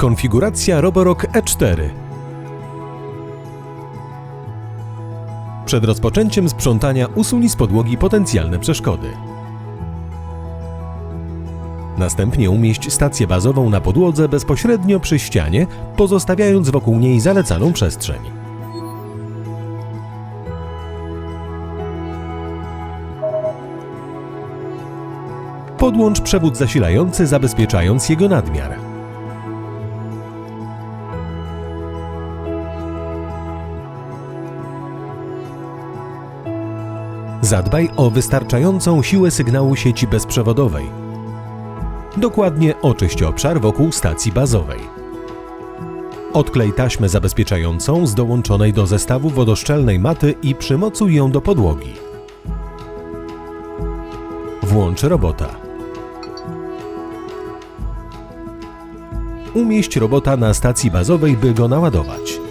Konfiguracja Roborock E4. Przed rozpoczęciem sprzątania usuń z podłogi potencjalne przeszkody. Następnie umieść stację bazową na podłodze bezpośrednio przy ścianie, pozostawiając wokół niej zalecaną przestrzeń. Podłącz przewód zasilający, zabezpieczając jego nadmiar. Zadbaj o wystarczającą siłę sygnału sieci bezprzewodowej. Dokładnie oczyść obszar wokół stacji bazowej. Odklej taśmę zabezpieczającą z dołączonej do zestawu wodoszczelnej maty i przymocuj ją do podłogi. Włącz robota. Umieść robota na stacji bazowej, by go naładować.